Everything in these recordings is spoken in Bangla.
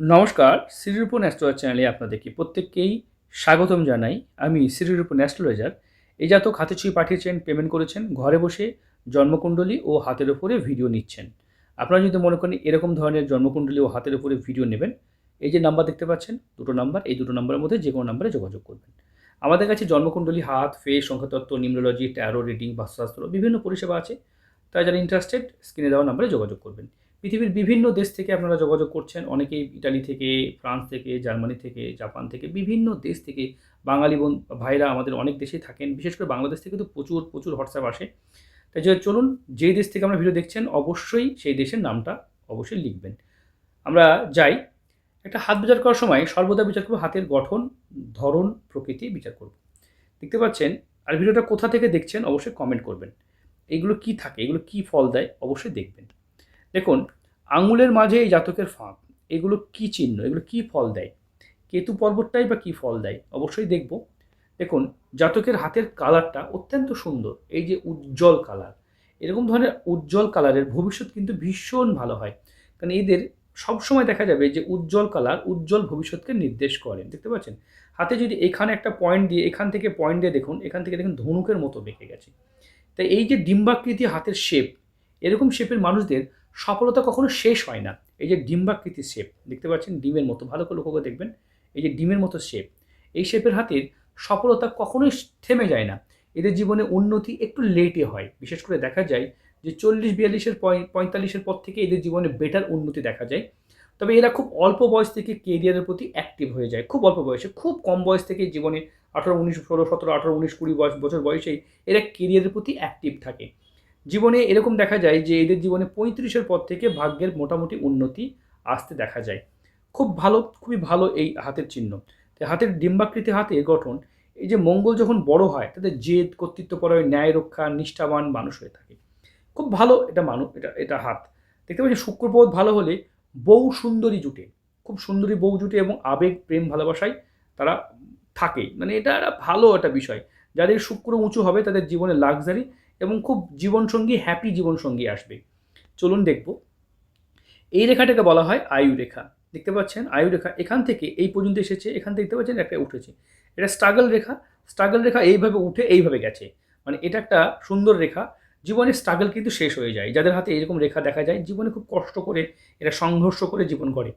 নমস্কার শ্রীরূপন অ্যাস্ট্রোলজার চ্যানেলে আপনাদেরকে প্রত্যেককেই স্বাগতম জানাই। আমি শ্রীরূপন অ্যাস্ট্রোলজার এই জাতক হাতে ছুঁয়ে পাঠিয়েছেন পেমেন্ট করেছেন, ঘরে বসে জন্মকুণ্ডলী ও হাতের উপরে ভিডিও নিচ্ছেন। আপনারা যদি মনে করেন এরকম ধরনের জন্মকুণ্ডলী ও হাতের উপরে ভিডিও নেবেন, এই যে নাম্বার দেখতে পাচ্ছেন, দুটো নাম্বার এই দুটো নাম্বারের মধ্যে যে কোনো নাম্বারে যোগাযোগ করবেন। আমাদের কাছে জন্মকুণ্ডলী, হাত ফেস সংখ্যাতত্ত্ব নিউমোলজি ট্যারো রিডিং বাস্তুশাস্ত্র বিভিন্ন পরিষেবা আছে। তাই যারা ইন্টারেস্টেড স্ক্রিনে দেওয়া নাম্বারে যোগাযোগ করবেন। পৃথিবীর বিভিন্ন দেশ থেকে আপনারা যোগাযোগ করছেন। অনেকেই ইটালি থেকে, ফ্রান্স থেকে, জার্মানি থেকে, জাপান থেকে, বিভিন্ন দেশ থেকে বাঙালি বোন, ভাইরা আমাদের অনেক দেশেই থাকেন। বিশেষ করে বাংলাদেশ থেকে তো প্রচুর প্রচুর হোয়াটসঅ্যাপ আসে। তাই যে চলুন, যেই দেশ থেকে আমরা ভিডিও দেখছেন, অবশ্যই সেই দেশের নামটা অবশ্যই লিখবেন। আমরা যাই। একটা হাত বিচার করার সময় সর্বদা বিচার করব হাতের গঠন, ধরন, প্রকৃতি বিচার করব। দেখতে পাচ্ছেন? আর ভিডিওটা কোথা থেকে দেখছেন অবশ্যই কমেন্ট করবেন। এগুলো কি থাকে? এগুলো কি ফল দেয়? অবশ্যই দেখবেন। দেখুন আঙুলের মাঝে এই জাতকের ফাঁক এগুলো কি চিহ্ন? এগুলো কি ফল দেয়? কেতু পর্বতটাই বা কি ফল দেয়? অবশ্যই দেখব। দেখুন, জাতকের হাতের কালারটা অত্যন্ত সুন্দর। এই যে উজ্জ্বল কালার, এরকম ধরনের উজ্জ্বল কালারের ভবিষ্যৎ কিন্তু ভীষণ ভালো হয়। কারণ এদের সবসময় দেখা যাবে যে উজ্জ্বল কালার উজ্জ্বল ভবিষ্যৎকে নির্দেশ করে। দেখতে পাচ্ছেন? হাতে যদি এখানে একটা পয়েন্ট দিয়ে, এখান থেকে পয়েন্ট দিয়ে দেখুন, এখান থেকে দেখুন ধনুকের মতো বেঁকে গেছে। তাই এই যে ডিম্বাকৃতি হাতের শেপ এরকম শেপের মানুষদের সফলতা কখনো শেষ হয় না। এই যে ডিম্বাকৃতির শেপ দেখতে পাচ্ছেন ডিমের মতো, ভালো করে লক্ষ্য করে দেখবেন, এই যে ডিমের মতো শেপ এই শেপের হাতের সফলতা কখনোই থেমে যায় না। এদের জীবনে উন্নতি একটু লেটে হয়। বিশেষ করে দেখা যায় যে চল্লিশ, বিয়াল্লিশের পঁয়তাল্লিশের পর থেকে এদের জীবনে বেটার উন্নতি দেখা যায়। তবে এরা খুব অল্প বয়স থেকে কেরিয়ারের প্রতি অ্যাক্টিভ হয়ে যায়। খুব অল্প বয়সে, খুব কম বয়স থেকে জীবনে আঠারো, উনিশ, ষোলো, সতেরো, আঠারো, উনিশ, কুড়ি বয়স, বছর বয়সেই এরা কেরিয়ারের প্রতি অ্যাক্টিভ থাকে। জীবনে এরকম দেখা যায় যে এদের জীবনে পঁয়ত্রিশের পর থেকে ভাগ্যের মোটামুটি উন্নতি আসতে দেখা যায়। খুব ভালো, খুবই ভালো এই হাতের চিহ্ন। হাতের ডিম্বাকৃতি হাতের গঠন, এই যে মঙ্গল যখন বড় হয়, তাদের জেদ, কর্তৃত্বপরয়, ন্যায় রক্ষা, নিষ্ঠাবান মানুষ হয়ে থাকে। খুব ভালো এটা মানুষ এটা এটা হাত। দেখতে পাচ্ছি শুক্রবোধ ভালো হলে বউ সুন্দরী জুটে, খুব সুন্দরী বউ জুটে এবং আবেগ, প্রেম, ভালোবাসায় তারা থাকে। মানে এটা একটা ভালো একটা বিষয়। যাদের শুক্র উঁচু হবে, তাদের জীবনে লাক্সারি এবং খুব জীবনসঙ্গী হ্যাপি জীবনসঙ্গী আসবে। চলুন দেখব। এই রেখাটাকে বলা হয় আয়ু রেখা দেখতে পাচ্ছেন আয়ু রেখা এখান থেকে এই পর্যন্ত এসেছে, এখান থেকে দেখতে পাচ্ছেন একটা উঠেছে। এটা স্ট্রাগল রেখা। স্ট্রাগল রেখা এইভাবে উঠে এইভাবে গেছে। মানে এটা একটা সুন্দর রেখা। জীবনে স্ট্রাগল কিন্তু শেষ হয়ে যায়। যাদের হাতে এরকম রেখা দেখা যায়, জীবনে খুব কষ্ট করে, এরা সংঘর্ষ করে জীবন করে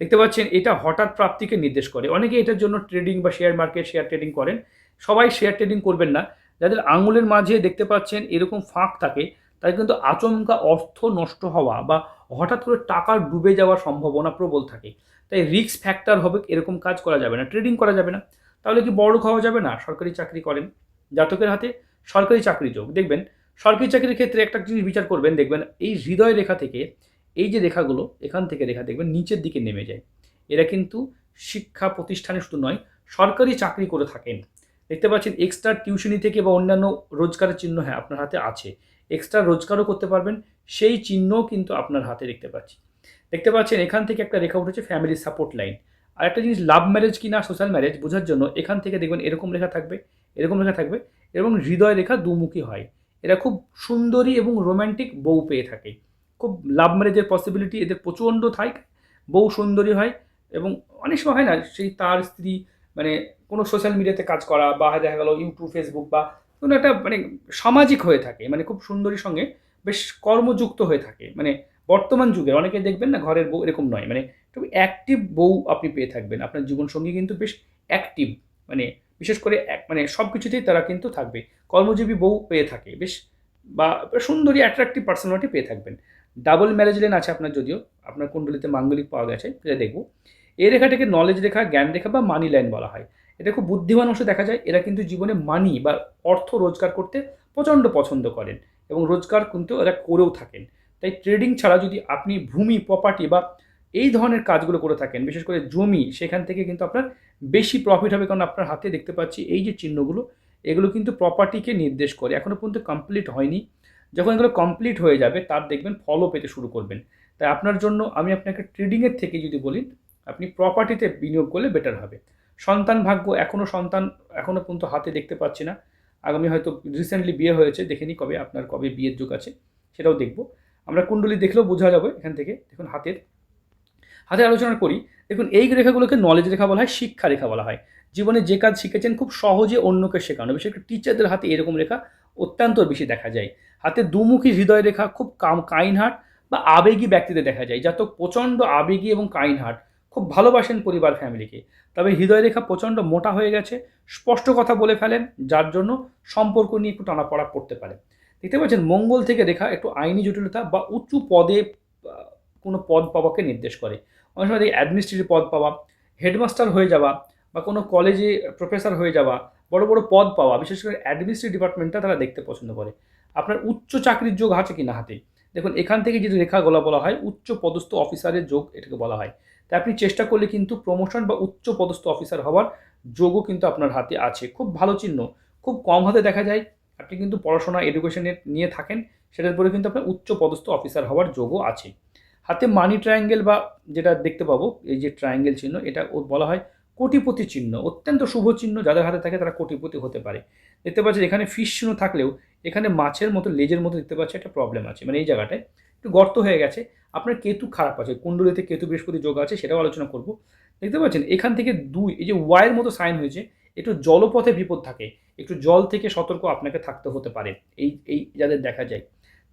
দেখতে পাচ্ছেন, এটা হঠাৎ প্রাপ্তিকে নির্দেশ করে। অনেকে এটার জন্য ট্রেডিং বা শেয়ার মার্কেট শেয়ার ট্রেডিং করেন। সবাই শেয়ার ট্রেডিং করবেন না। যাদের আঙুলের মাঝে দেখতে পাচ্ছেন এরকম ফাঁক থাকে, তাই কিন্তু আচমকা অর্থ নষ্ট হওয়া বা হঠাৎ করে টাকা ডুবে যাওয়ার সম্ভাবনা প্রবল থাকে। তাই রিস্ক ফ্যাক্টর হবে, এরকম কাজ করা যাবে না ট্রেডিং করা যাবে না। তাহলে কি বড় খাওয়া যাবে না? সরকারি চাকরি করেন জাতকের হাতে, সরকারি চাকরি যোগ। দেখবেন, সরকারি চাকরির ক্ষেত্রে একটা জিনিস বিচার করবেন, দেখবেন এই হৃদয় রেখা থেকে, এই যে রেখাগুলো, এখান থেকে রেখা দেখবেন নিচের দিকে নেমে যায়। এরা কিন্তু শিক্ষা প্রতিষ্ঠানে শুধু নয়, সরকারি চাকরি করে থাকেন। দেখতে পাচ্ছেন এক্সট্রা টিউশনি থেকে বা অন্যান্য রোজগারের চিহ্ন হ্যাঁ আপনার হাতে আছে। এক্সট্রা রোজগারও করতে পারবেন, সেই চিহ্নও কিন্তু আপনার হাতে দেখতে পাচ্ছি। দেখতে পাচ্ছেন, এখান থেকে একটা রেখা উঠেছে ফ্যামিলি সাপোর্ট লাইন আর একটা জিনিস লাভ ম্যারেজ কি না সোশ্যাল ম্যারেজ বোঝার জন্য, এখান থেকে দেখবেন এরকম রেখা থাকবে, এরকম রেখা থাকবে, এবং হৃদয় রেখা দুমুখী হয়। এরা খুব সুন্দরী এবং রোম্যান্টিক বউ পেয়ে থাকে। খুব লাভ ম্যারেজের পসিবিলিটি এদের প্রচণ্ড থাকে, বউ সুন্দরী হয়, এবং অনেক সময় হয় না, সেই তার স্ত্রী মানে কোনো সোশ্যাল মিডিয়াতে কাজ করা বা দেখা গেলো ইউটিউব ফেসবুক বা কোনো একটা মানে সামাজিক হয়ে থাকে মানে খুব সুন্দরীর সঙ্গে বেশ কর্মযুক্ত হয়ে থাকে। মানে বর্তমান যুগে অনেকে দেখবেন না ঘরের বউ এরকম নয় মানে একটু অ্যাক্টিভ বউ আপনি পেয়ে থাকবেন। আপনার জীবনসঙ্গী কিন্তু বেশ অ্যাক্টিভ মানে বিশেষ করে এক মানে সব কিছুতেই তারা কিন্তু থাকবে। কর্মজীবী বউ পেয়ে থাকে, বেশ বা সুন্দরী অ্যাট্রাকটিভ পার্সোনালিটি পেয়ে থাকবেন। ডাবল ম্যারেজ লেন আছে আপনার যদিও, আপনার কুণ্ডলিতে মাঙ্গলিক পাওয়া গেছে, সেটা দেখব। এই রেখাটাকে নলেজ রেখা, জ্ঞান রেখা বা মানি লাইন বলা হয়। এটা খুব বুদ্ধিমান অংশে দেখা যায়, এরা কিন্তু জীবনে মানি বা অর্থ রোজগার করতে প্রচণ্ড পছন্দ করেন এবং রোজগার কিন্তু এরা করেও থাকেন। তাই ট্রেডিং ছাড়া যদি আপনি ভূমি প্রপার্টি বা এই ধরনের কাজগুলো করে থাকেন, বিশেষ করে জমি, সেখান থেকে কিন্তু আপনার বেশি প্রফিট হবে কারণ আপনার হাতে দেখতে পাচ্ছি এই যে চিহ্নগুলো, এগুলো কিন্তু প্রপার্টিকে নির্দেশ করে। এখনও পর্যন্ত কমপ্লিট হয়নি। যখন এগুলো কমপ্লিট হয়ে যাবে, তার দেখবেন ফলও পেতে শুরু করবেন। তাই আপনার জন্য আমি আপনাকে ট্রেডিংয়ের থেকে যদি বলি, আপনি প্রপার্টিতে বিনিয়োগ করলে বেটার হবে। সন্তান ভাগ্য এখনও সন্তান এখনও পর্যন্ত হাতে দেখতে পাচ্ছি না। আগামী হয়তো রিসেন্টলি বিয়ে হয়েছে দেখে নিই কবে আপনার কবে বিয়ের যুগ আছে, সেটাও দেখব। আমরা কুণ্ডলী দেখলেও বোঝা যাবে এখান থেকে। দেখুন হাতের, হাতে আলোচনা করি। দেখুন, এই রেখাগুলোকে নলেজ রেখা বলা হয়, শিক্ষা রেখা বলা হয়। জীবনে যে কাজ শিখেছেন, খুব সহজে অন্যকে শেখানো। বিশেষ করে টিচারদের হাতে এরকম রেখা অত্যন্ত বেশি দেখা যায়। হাতে দুমুখী হৃদয় রেখা খুব কাম, কাইন হার্ট বা আবেগী ব্যক্তিদের দেখা যায়, যা তো প্রচণ্ড আবেগী এবং কাইন হার্ট। খুব ভালোবাসেন পরিবার ফ্যামিলিকে। তবে হৃদয় রেখা প্রচণ্ড মোটা হয়ে গেছে, স্পষ্ট কথা বলে ফেলেন, যার জন্য সম্পর্ক নিয়ে একটু টানাপড়া পড়তে পারে। দেখতে পাচ্ছেন, মঙ্গল থেকে রেখা একটু আইনি জটিলতা বা উঁচু পদে কোনো পদ পাওয়াকে নির্দেশ করে। অনেক সময় দেখি অ্যাডমিনিস্ট্রেটিভ পদ পাওয়া হেডমাস্টার হয়ে যাওয়া বা কোনো কলেজে প্রফেসর হয়ে যাওয়া, বড় বড় পদ পাওয়া, বিশেষ করে অ্যাডমিনিস্ট্রেটিভ ডিপার্টমেন্টটা তারা দেখতে পছন্দ করে। আপনার উচ্চ চাকরির যোগ আছে কি না হাতে? দেখুন, এখান থেকে যদি রেখা গোলা বলা হয়, উচ্চ পদস্থ অফিসারের যোগ এটাকে বলা হয়। তাই আপনি চেষ্টা করলে কিন্তু প্রমোশন বা উচ্চ পদস্থ অফিসার হওয়ার যোগও কিন্তু আপনার হাতে আছে। খুব ভালো চিহ্ন। খুব কম হাতে দেখা যায়। আপনি কিন্তু পড়াশোনা এডুকেশনে নিয়ে থাকেন, সেটার পরে কিন্তু আপনার উচ্চ পদস্থ অফিসার হওয়ার যোগও আছে। হাতে মানি ট্রায়াঙ্গেল বা যেটা দেখতে পাবো, এই যে ট্রায়াঙ্গেল চিহ্ন, এটা বলা হয় কোটিপতি চিহ্ন। অত্যন্ত শুভ চিহ্ন, যাদের হাতে থাকে তারা কোটিপতি হতে পারে। দেখতে পাচ্ছেন এখানে ফিশ চিহ্ন থাকলেও এখানে মাছের মতো, লেজের মতো দেখতে পাচ্ছি একটা প্রবলেম আছে। মানে এই জায়গাটায় একটু গর্ত হয়ে গেছে। আপনার কেতু খারাপ আছে, কুণ্ডলিতে কেতু বৃহস্পতি যোগ আছে, সেটাও আলোচনা করব। দেখতে পাচ্ছেন, এখান থেকে দুই, এই যে ওয়াইয়ের মতো সাইন হয়েছে, একটু জলপথে বিপদ থাকে, একটু জল থেকে সতর্ক আপনাকে থাকতে হতে পারে, এই এই যাদের দেখা যায়।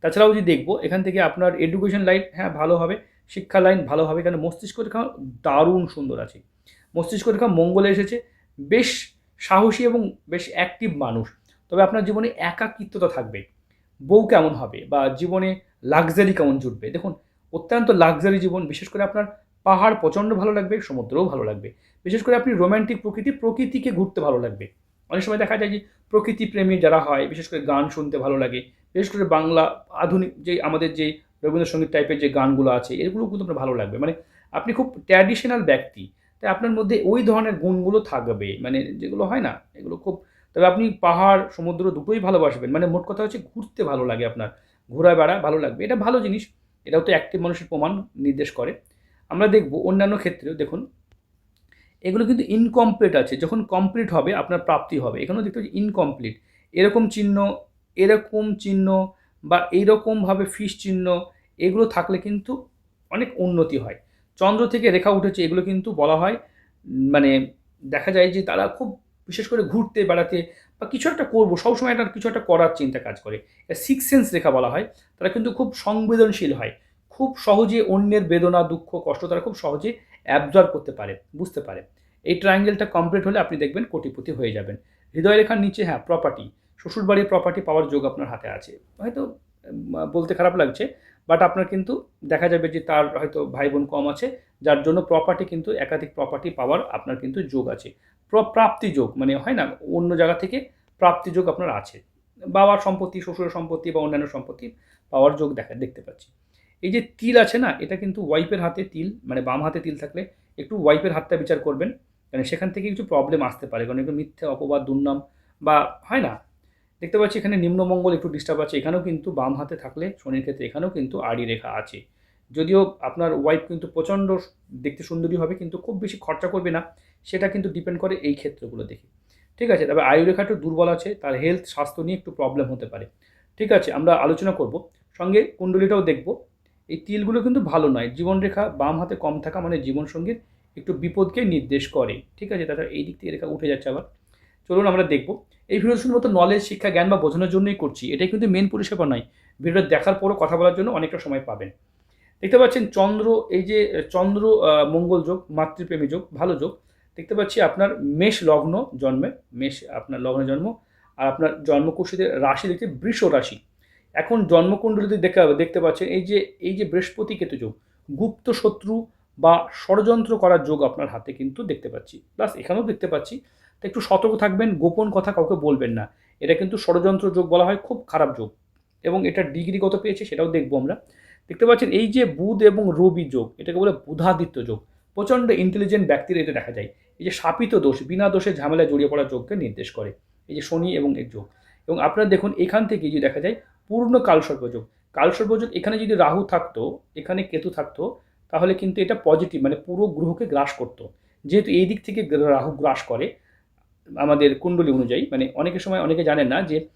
তাছাড়াও যদি দেখব, এখান থেকে আপনার এডুকেশন লাইন হ্যাঁ ভালো হবে, শিক্ষা লাইন ভালো হবে কারণ মস্তিষ্ক রেখা দারুণ সুন্দর আছে। মস্তিষ্ক রেখা মঙ্গলে এসেছে, বেশ সাহসী এবং বেশ অ্যাক্টিভ মানুষ। তবে আপনার জীবনে একাকিত্বতা থাকবে। বউ কেমন হবে বা জীবনে লাক্সারি কেমন জুটবে? দেখুন, অত্যন্ত লাক্সারি জীবন, বিশেষ করে আপনার পাহাড় প্রচণ্ড ভালো লাগবে, সমুদ্রও ভালো লাগবে। বিশেষ করে আপনি রোম্যান্টিক প্রকৃতি, প্রকৃতিকে ঘুরতে ভালো লাগবে। অনেক সময় দেখা যায় যে প্রকৃতি প্রেমী যারা হয়, বিশেষ করে গান শুনতে ভালো লাগে, বিশেষ করে বাংলা আধুনিক যে আমাদের যে রবীন্দ্রসঙ্গীত টাইপের যে গানগুলো আছে এগুলো কিন্তু আপনার ভালো লাগবে। মানে আপনি খুব ট্র্যাডিশনাল ব্যক্তি, তাই আপনার মধ্যে ওই ধরনের গুণগুলো থাকবে। মানে যেগুলো হয় না, এগুলো খুব তবে আপনি পাহাড়, সমুদ্র দুটোই ভালোবাসবেন। মানে মোট কথা হচ্ছে ঘুরতে ভালো লাগে আপনার। ঘোরা বেড়া ভালো লাগবে। এটা ভালো জিনিস। এটাও তো অ্যাক্টিভ মানুষের প্রমাণ নির্দেশ করে। আমরা দেখব অন্যান্য ক্ষেত্রেও, দেখুন, এগুলো কিন্তু ইনকমপ্লিট আছে। যখন কমপ্লিট হবে, আপনার প্রাপ্তি হবে। এখানেও দেখতে পাচ্ছি ইনকমপ্লিট এরকম চিহ্ন এরকম চিহ্ন বা এইরকমভাবে ফিস চিহ্ন, এগুলো থাকলে কিন্তু অনেক উন্নতি হয়। চন্দ্র থেকে রেখা উঠেছে, এগুলো কিন্তু বলা হয় মানে দেখা যায় যে তারা খুব বিশেষ করে ঘুরতে, বেড়াতে বা কিছু একটা করব, সবসময় একটা কিছু একটা করার চিন্তা কাজ করে। সিক্স সেন্স রেখা বলা হয়। তারা কিন্তু খুব সংবেদনশীল হয়। খুব সহজে অন্যের বেদনা, দুঃখ, কষ্ট তারা খুব সহজে অ্যাবজর্ব করতে পারে, বুঝতে পারে। এই ট্রায়াঙ্গেলটা কমপ্লিট হলে আপনি দেখবেন কোটিপতি হয়ে যাবেন। হৃদয় রেখার নিচে হ্যাঁ প্রপার্টি শ্বশুরবাড়ির প্রপার্টি পাওয়ার যোগ আপনার হাতে আছে। হয়তো বলতে খারাপ লাগছে বাট আপনার কিন্তু দেখা যাবে যে তার হয়তো ভাই বোন কম আছে, যার জন্য প্রপার্টি কিন্তু একাধিক প্রপার্টি পাওয়ার আপনার কিন্তু যোগ আছে। প্র- প্রাপ্তি যোগ মানে হয় না, অন্য জায়গা থেকে প্রাপ্তি যোগ আপনার আছে। বাবার সম্পত্তি, শ্বশুরের সম্পত্তি বা অন্যান্য সম্পত্তি পাওয়ার যোগ দেখা, দেখতে পাচ্ছি। এই যে তিল আছে না, এটা কিন্তু ওয়াইফের হাতে তিল মানে বাম হাতে তিল থাকলে একটু ওয়াইফের হাতটা বিচার করবেন। কারণ সেখান থেকে কিছু প্রবলেম আসতে পারে, কারণ একটু মিথ্যে, অপবাদ, দুর্নাম বা হয় না দেখতে পাচ্ছি এখানে নিম্নমঙ্গল একটু ডিস্টার্ব আছে। এখানেও কিন্তু বাম হাতে থাকলে শনির ক্ষেত্রে এখানেও কিন্তু আড়ি রেখা আছে। যদিও আপনার ওয়াইফ কিন্তু প্রচণ্ড দেখতে সুন্দরী হবে, কিন্তু খুব বেশি খরচা করবে না। সেটা কিন্তু ডিপেন্ড করে এই ক্ষেত্রগুলো দেখে। ঠিক আছে, তবে আয়ু রেখা একটু দুর্বল আছে, তার হেলথ স্বাস্থ্য নিয়ে একটু প্রবলেম হতে পারে। ঠিক আছে, আমরা আলোচনা করব। সঙ্গে কুণ্ডলিটাও দেখব। এই তিলগুলো কিন্তু ভালো নয়। জীবনরেখা বাম হাতে কম থাকা মানে জীবনসঙ্গীর একটু বিপদকে নির্দেশ করে। ঠিক আছে, তাছাড়া এই দিক থেকে রেখা উঠে যাচ্ছে আবার। চলুন আমরা দেখব। এই ভিডিও শুধুমাত্র নলেজ শিক্ষা, জ্ঞান বা বোঝানোর জন্যই করছি। এটাই কিন্তু মেন পরিষেবা নয়। ভিডিওটা দেখার পরও কথা বলার জন্য অনেকটা সময় পাবেন। দেখতে পাচ্ছেন চন্দ্র, এই যে, চন্দ্র মঙ্গল যোগ, মাতৃপ্রেমী যোগ, ভালো যোগ। দেখতে পাচ্ছি আপনার মেষ লগ্ন জন্মে, মেষ আপনার লগ্ন জন্ম, আর আপনার জন্মকুষ্ঠীতে রাশি দেখতে বৃষ রাশি। এখন জন্মকুণ্ডলিতে দেখা, দেখতে পাচ্ছেন এই যে এই যে বৃহস্পতি কেতু যোগ, গুপ্ত শত্রু বা ষড়যন্ত্র করার যোগ আপনার হাতে কিন্তু দেখতে পাচ্ছি। প্লাস এখানেও দেখতে পাচ্ছি তো একটু সতর্ক থাকবেন, গোপন কথা কাউকে বলবেন না। এটা কিন্তু ষড়যন্ত্র যোগ বলা হয়, খুব খারাপ যোগ। এবং এটা ডিগ্রি কত পেয়েছে সেটাও দেখব আমরা। দেখতে পাচ্ছেন, এই যে বুধ এবং রবি যোগ, এটাকে বলে বুধাদিত্য যোগ। প্রচণ্ড ইন্টেলিজেন্ট ব্যক্তির এটা দেখা যায়। এই যে শাপিত দোষ, বিনা দোষে ঝামেলায় জড়িয়ে পড়া যোগকে নির্দেশ করে। এই যে শনি এবং এর যোগ। এবং আপনারা দেখুন, এখান থেকে যদি দেখা যায়, পূর্ণ কালসর্পযোগ কালসর্পযোগ এখানে যদি রাহু থাকতো, এখানে কেতু থাকতো, তাহলে কিন্তু এটা পজিটিভ মানে পুরো গ্রহকে গ্রাস করতো। যেহেতু এই দিক থেকে রাহু গ্রাস করে আমাদের কুণ্ডলী অনুযায়ী মানে অনেকের সময় অনেকে জানেন না যে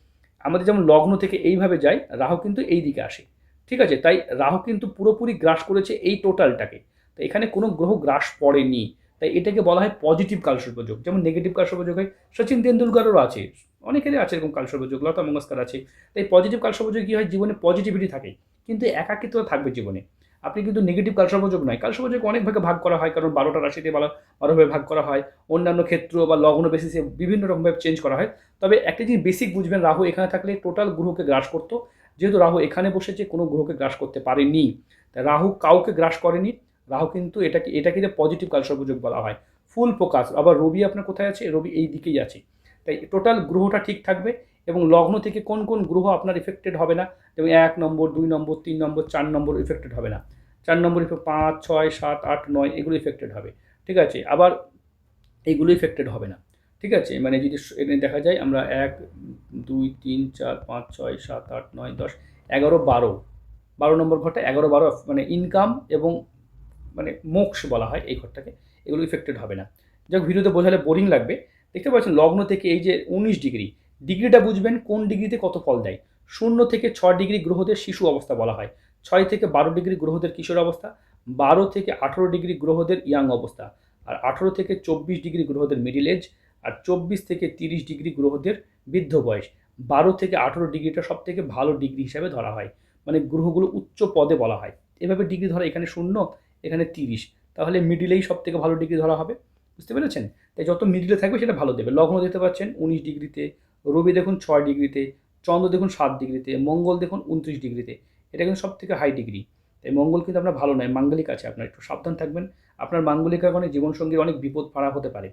আমাদের যেমন লগ্ন থেকে এইভাবে যায়, রাহু কিন্তু এই দিকে আসে। ঠিক আছে? তাই রাহু কিন্তু পুরোপুরি গ্রাস করেছে এই টোটালটাকে। তো এখানে কোনো গ্রহ গ্রাস পড়েনি। তাই এটাকে বলা হয় পজিটিভ কালসর্পযোগ যেমন নেগেটিভ কালসর্পযোগ হয়, সচিন তেন্ডুলকারেরও আছে। অনেকেরই আছে এরকম কালসর্পযোগ লতা মঙ্গলকার আছে। তাই পজিটিভ কালসর্পযোগ কী হয়? জীবনে পজিটিভিটি থাকে। কিন্তু একাকিত্ব থাকবে জীবনে। আপনি কিন্তু নেগেটিভ কালসর্পযোগ নয়। কালসর্পযোগ অনেক ভাগে করা হয়, কারণ বারোটা রাশিতে বারো বারোভাবে ভাগ করা হয়। অন্যান্য ক্ষেত্র বা লগ্ন বেসিসে বিভিন্ন রকমভাবে চেঞ্জ করা হয়। তবে একটা জিনিস বেসিক বুঝবেন, রাহু এখানে থাকলে টোটাল গ্রহকে গ্রাস করতো। যেহেতু রাহু এখানে বসেছে, কোনো গ্রহকে গ্রাস করতে পারেনি। তা রাহু কাউকে গ্রাস করেনি। রাহু কিন্তু এটাকে এটাকে যে পজিটিভ কালসর্পযোগ বলা হয়। ফুল প্রকাশ আবার রবি আপনার কোথায় আছে? রবি এই দিকেই আছে। তাই টোটাল গ্রহটা ঠিক থাকবে। এবং লগ্ন থেকে কোন কোন গ্রহ আপনার ইফেক্টেড হবে না যেমন এক নম্বর, দুই নম্বর, তিন নম্বর, চার নম্বর ইফেক্টেড হবে না। চার নম্বর পাঁচ, ছয়, সাত, আট, নয়, এগুলো ইফেক্টেড হবে। ঠিক আছে? আবার এইগুলো ইফেক্টেড হবে না। ঠিক আছে? মানে যদি দেখা যায় আমরা এক, দুই, তিন, চার, পাঁচ, ছয়, সাত, আট, নয়, দশ, এগারো, বারো। বারো নম্বর ঘরটা এগারো, বারো মানে ইনকাম এবং মানে মোক্ষ বলা হয় এই ঘরটাকে। এগুলো ইফেক্টেড হবে না। যাক, ভিডিওতে বোঝালে বোরিং লাগবে। দেখতে পাচ্ছেন, লগ্ন থেকে এই যে উনিশ ডিগ্রি ডিগ্রিটা বুঝবেন কোন ডিগ্রিতে কত ফল দেয়। শূন্য থেকে ছ ডিগ্রি গ্রহদের শিশু অবস্থা বলা হয়। ছয় থেকে বারো ডিগ্রি গ্রহদের কিশোর অবস্থা, বারো থেকে আঠেরো ডিগ্রি গ্রহদের ইয়াং অবস্থা, আর আঠেরো থেকে চব্বিশ ডিগ্রি গ্রহদের মিডিল এজ আর চব্বিশ থেকে তিরিশ ডিগ্রি গ্রহদের বৃদ্ধ বয়স। বারো থেকে আঠেরো ডিগ্রিটা সব থেকে ভালো ডিগ্রি হিসাবে ধরা হয়। মানে গ্রহগুলো উচ্চ পদে বলা হয়। এভাবে ডিগ্রি ধরা এখানে শূন্য, এখানে তিরিশ। তাহলে মিডিলেই সব থেকে ভালো ডিগ্রি ধরা হবে। বুঝতে পেরেছেন? তাই যত মিডিলে থাকবে সেটা ভালো দেবে। লগ্ন দেখতে পাচ্ছেন, উনিশ ডিগ্রিতে রবি দেখুন ছয় ডিগ্রিতে, চন্দ্র দেখুন সাত ডিগ্রিতে, মঙ্গল দেখুন উনত্রিশ ডিগ্রিতে। এটা কিন্তু সব থেকে হাই ডিগ্রি তাই মঙ্গল কিন্তু আপনার ভালো নয়, মাঙ্গলিক আছে আপনার, একটু সাবধান থাকবেন। আপনার মাঙ্গলিক কারণে জীবনসঙ্গীর অনেক বিপদ ফাড়া হতে পারে।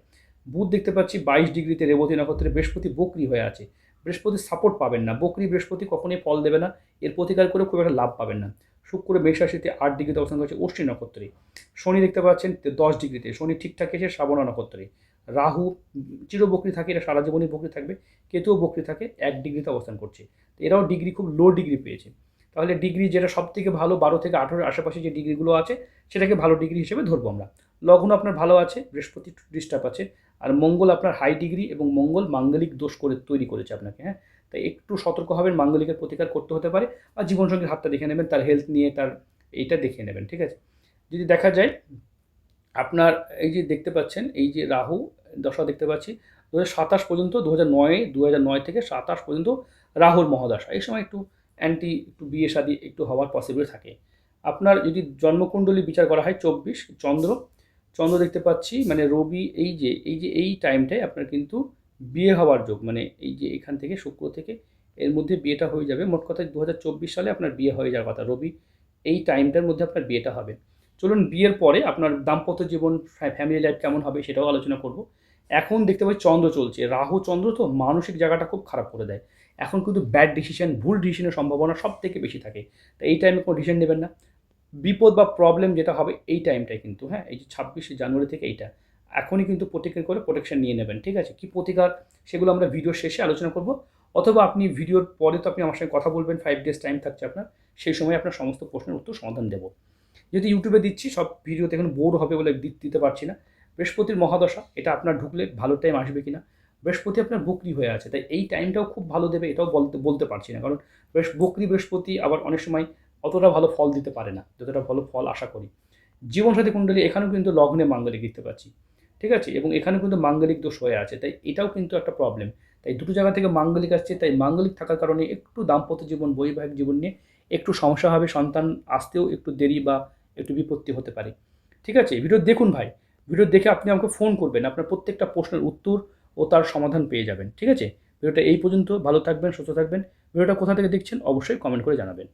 বুধ দেখতে পাচ্ছি বাইশ ডিগ্রিতে রেবতী নক্ষত্রে বৃহস্পতি বকরি হয়ে আছে। বৃহস্পতির সাপোর্ট পাবেন না। বকরি, বৃহস্পতি কখনোই ফল দেবে না, এর প্রতিকার করে খুব একটা লাভ পাবেন না। শুক্র, মেষ রাশিতে আট ডিগ্রিতে অবস্থান করছে অশ্বিনী নক্ষত্রে। শনি দেখতে পাচ্ছেন দশ ডিগ্রিতে, শনি ঠিকঠাক এসে শ্রাবণা নক্ষত্রে। রাহু চিরবকরি থাকে, এটা সারা জীবনই বকরি থাকবে, কেতুও বকরি থাকে, এক ডিগ্রিতে অবস্থান করছে। তো এরাও ডিগ্রি খুব লো ডিগ্রি পেয়েছে। তাহলে ডিগ্রি যেটা সব থেকে ভালো, বারো থেকে আঠেরোর আশেপাশে যে ডিগ্রিগুলো আছে, সেটাকে ভালো ডিগ্রি হিসেবে ধরবো আমরা। লগ্ন আপনার ভালো আছে, বৃহস্পতি ডিস্টার্ব আছে, আর মঙ্গল আপনার হাই ডিগ্রি এবং মঙ্গল মাঙ্গলিক দোষ করে তৈরি করেছে আপনাকে হ্যাঁ? তাই একটু সতর্ক হবেন, মাঙ্গলিকের প্রতিকার করতে হতে পারে, আর জীবনসঙ্গীর হাতটা দেখে নেবেন, তার হেলথ নিয়ে তার এইটা দেখে নেবেন, ঠিক আছে? যদি দেখা যায় আপনার এই যে দেখতে পাচ্ছেন, এই যে রাহু দশা দেখতে পাচ্ছি, দু সাতাশ পর্যন্ত, দু হাজার নয়, দু হাজার নয় থেকে সাতাশ পর্যন্ত রাহুর মহাদশা। এই সময় একটু অ্যান্টি একটু বিয়ে শাদি একটু হওয়ার পসিবল থাকে। আপনার যদি জন্মকুণ্ডলী বিচার করা হয়, চব্বিশ, চন্দ্র চন্দ্র দেখতে পাচ্ছি মানে রবি, এই যে এই যে, এই টাইমটায় আপনার কিন্তু বিয়ে হওয়ার যোগ মানে এই যে এখান থেকে শুক্র থেকে এর মধ্যে বিয়েটা হয়ে যাবে। মোট কথা দু হাজার চব্বিশ সালে আপনার বিয়ে হয়ে যাওয়ার কথা। রবি, এই টাইমটার মধ্যে আপনার বিয়েটা হবে। চলুন বিয়ের পরে আপনার দাম্পত্য জীবন ফ্যামিলি লাইফ কেমন হবে সেটাও আলোচনা করব। এখন দেখতে পাচ্ছি চন্দ্র চলছে। রাহু, চন্দ্র তো মানসিক জায়গাটা খুব খারাপ করে দেয়। এখন কিন্তু ব্যাড ডিসিশন ভুল ডিসিশনের সম্ভাবনা সব থেকে বেশি থাকে। তো এই টাইমে কোনো ডিসিশন নেবেন না। বিপদ বা প্রবলেম যেটা হবে এই টাইমটাই কিন্তু হ্যাঁ এই যে ছাব্বিশে জানুয়ারি থেকে এইটা। এখনই কিন্তু প্রতিকার করে প্রোটেকশন নিয়ে নেবেন, ঠিক আছে? কি প্রতিকার সেগুলো আমরা ভিডিওর শেষে আলোচনা করব। অথবা আপনি ভিডিওর পরে তো আপনি আমার সঙ্গে কথা বলবেন ফাইভ ডেজ টাইম থাকছে আপনার। সেই সময় আপনার সমস্ত প্রশ্নের উত্তর সমাধান দেবো। যদি ইউটিউবে দিচ্ছি, সব ভিডিওতে এখন বোর হবে বলে দিতে পারছি না। বৃহস্পতির মহাদশা, এটা আপনার ঢুকলে ভালো টাইম আসবে কিনা। বৃহস্পতি আপনার বকরি হয়ে আছে, তাই এই টাইমটাও খুব ভালো দেবে, এটাও বলতে বলতে পারছি না। কারণ বকরি, বৃহস্পতি আবার অনেক সময় অতটা ভালো ফল দিতে পারে না, যতটা ভালো ফল আশা করি। জীবনসাথী কুণ্ডলী, এখানেও কিন্তু লগ্নে মাঙ্গলিক দেখতে পাচ্ছি, ঠিক আছে? এবং এখানেও কিন্তু মাঙ্গলিক দোষ হয়ে আছে, তাই এটাও কিন্তু একটা প্রবলেম তাই দুটো জায়গা থেকে মাঙ্গলিক আসছে, তাই মাঙ্গলিক থাকার কারণে একটু দাম্পত্য জীবন, বৈবাহিক জীবন নিয়ে একটু সমস্যা হবে, সন্তান আসতেও একটু দেরি বা একটু বিপত্তি হতে পারে। ঠিক আছে? ভিডিও দেখুন ভাই। ভিডিও দেখে আপনি আমাকে ফোন করবেন, আপনার প্রত্যেকটা প্রশ্নের উত্তর ও তার সমাধান পেয়ে যাবেন। ঠিক আছে? ভিডিওটা এই পর্যন্ত। ভালো থাকবেন, সুস্থ থাকবেন। ভিডিওটা কোথা থেকে দেখছেন? অবশ্যই কমেন্ট করে জানাবেন।